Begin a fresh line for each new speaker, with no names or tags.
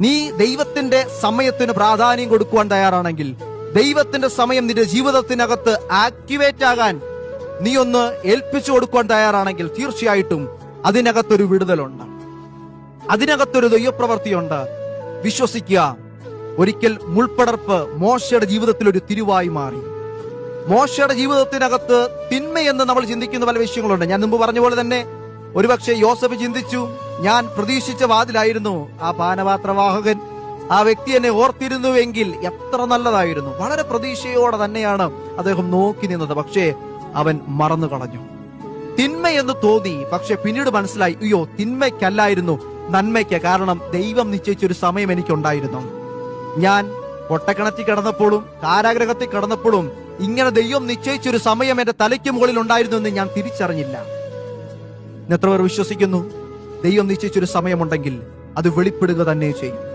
നീ ദൈവത്തിന്റെ സമയത്തിന് പ്രാധാന്യം കൊടുക്കുവാൻ തയ്യാറാണെങ്കിൽ ദൈവത്തിന്റെ സമയം നിന്റെ ജീവിതത്തിനകത്ത് ആക്ടിവേറ്റ് ആകാൻ നീ ഒന്ന് ഏൽപ്പിച്ചു കൊടുക്കുവാൻ തയ്യാറാണെങ്കിൽ തീർച്ചയായിട്ടും അതിനകത്തൊരു വിടുതലുണ്ട്. അതിനകത്തൊരു ദൈവപ്രവൃത്തിയുണ്ട് വിശ്വസിക്കുക ഒരിക്കൽ മുൾപ്പടർപ്പ് മോശയുടെ ജീവിതത്തിൽ ഒരു തിരുവായി മാറി. മോശയുടെ ജീവിതത്തിനകത്ത് തിന്മയെന്ന് നമ്മൾ ചിന്തിക്കുന്ന പല വിഷയങ്ങളുണ്ട്. ഞാൻ മുമ്പ് പറഞ്ഞ പോലെ തന്നെ ഒരുപക്ഷെ യോസഫ് ചിന്തിച്ചു ഞാൻ പ്രതീക്ഷിച്ച വാതിലായിരുന്നു ആ പാനപാത്രവാഹകൻ. ആ വ്യക്തി എന്നെ ഓർത്തിരുന്നുവെങ്കിൽ എത്ര നല്ലതായിരുന്നു. വളരെ പ്രതീക്ഷയോടെ തന്നെയാണ് അദ്ദേഹം നോക്കി നിന്നത്. പക്ഷേ അവൻ മറന്നു കളഞ്ഞു. തിന്മയെന്ന് തോന്നി. പക്ഷെ പിന്നീട് മനസ്സിലായി അയ്യോ തിന്മയ്ക്കല്ലായിരുന്നു നന്മയ്ക്ക്. കാരണം ദൈവം നിശ്ചയിച്ചൊരു സമയം എനിക്കുണ്ടായിരുന്നു. ഞാൻ പൊട്ടക്കിണറ്റിൽ കിടന്നപ്പോഴും കാരാഗ്രഹത്തിൽ കിടന്നപ്പോഴും ഇങ്ങനെ ദൈവം നിശ്ചയിച്ചൊരു സമയം എന്റെ തലയ്ക്ക് മുകളിൽ ഉണ്ടായിരുന്നു എന്ന് ഞാൻ തിരിച്ചറിഞ്ഞില്ല. ഇന്ന് എത്ര പേർ വിശ്വസിക്കുന്നു? ദൈവം നിശ്ചയിച്ചൊരു സമയമുണ്ടെങ്കിൽ അത് വെളിപ്പെടുക തന്നെ ചെയ്യും.